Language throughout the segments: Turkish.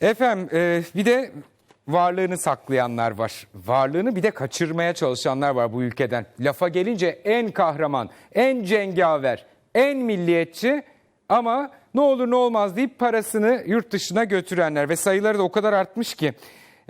Efendim e, bir de varlığını saklayanlar var. Varlığını bir de kaçırmaya çalışanlar var bu ülkeden. Lafa gelince en kahraman, en cengaver, en milliyetçi ama ne olur ne olmaz deyip parasını yurt dışına götürenler ve sayıları da o kadar artmış ki.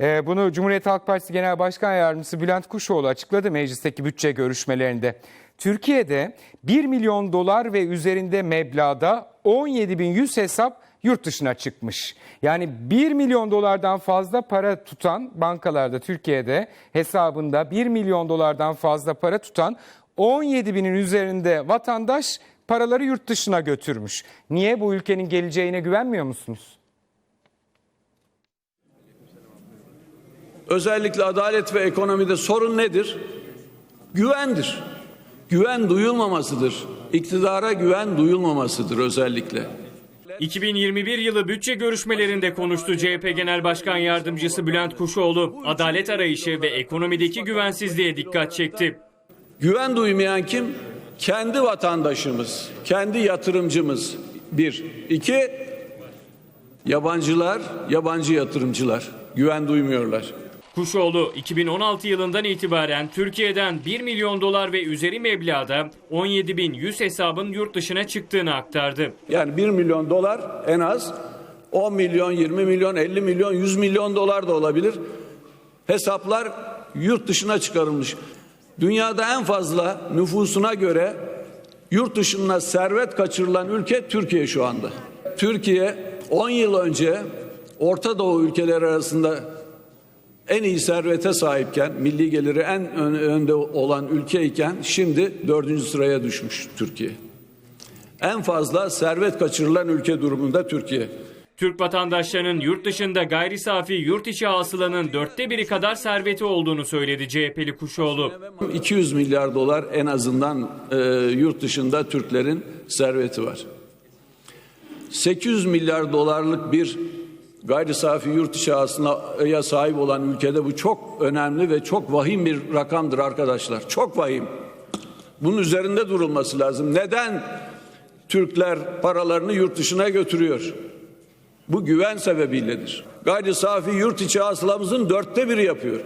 e, bunu Cumhuriyet Halk Partisi Genel Başkan Yardımcısı Bülent Kuşoğlu açıkladı meclisteki bütçe görüşmelerinde. Türkiye'de 1 milyon dolar ve üzerinde meblağda 17.100 hesap yurt dışına çıkmış. Yani 1 milyon dolardan fazla para tutan bankalarda Türkiye'de hesabında 1 milyon dolardan fazla para tutan 17 binin üzerinde vatandaş paraları yurt dışına götürmüş. Niye bu ülkenin geleceğine güvenmiyor musunuz? Özellikle adalet ve ekonomide sorun nedir? Güvendir. Güven duyulmamasıdır. İktidara güven duyulmamasıdır özellikle. 2021 yılı bütçe görüşmelerinde konuştu CHP Genel Başkan Yardımcısı Bülent Kuşoğlu. Adalet arayışı ve ekonomideki güvensizliğe dikkat çekti. Güven duymayan kim? Kendi vatandaşımız, kendi yatırımcımız. Bir. İki, yabancılar, yabancı yatırımcılar. Güven duymuyorlar. Kuşoğlu 2016 yılından itibaren Türkiye'den 1 milyon dolar ve üzeri meblağda 17.100 hesabın yurt dışına çıktığını aktardı. Yani 1 milyon dolar en az 10 milyon, 20 milyon, 50 milyon, 100 milyon dolar da olabilir. Hesaplar yurt dışına çıkarılmış. Dünyada en fazla nüfusuna göre yurt dışına servet kaçırılan ülke Türkiye şu anda. Türkiye 10 yıl önce Orta Doğu ülkeleri arasında en iyi servete sahipken, milli geliri en ön- önde olan ülkeyken şimdi dördüncü sıraya düşmüş Türkiye. En fazla servet kaçırılan ülke durumunda Türkiye. Türk vatandaşlarının yurt dışında gayri safi yurt içi hasılanın dörtte biri kadar serveti olduğunu söyledi CHP'li Kuşoğlu. 200 milyar dolar en azından e, yurt dışında Türklerin serveti var. 800 milyar dolarlık bir gayri safi yurt içi hasılaya sahip olan ülkede bu çok önemli ve çok vahim bir rakamdır arkadaşlar. Çok vahim. Bunun üzerinde durulması lazım. Neden Türkler paralarını yurt dışına götürüyor? Bu güven sebebiyledir. Gayri safi yurt içi hasılamızın dörtte biri yapıyor.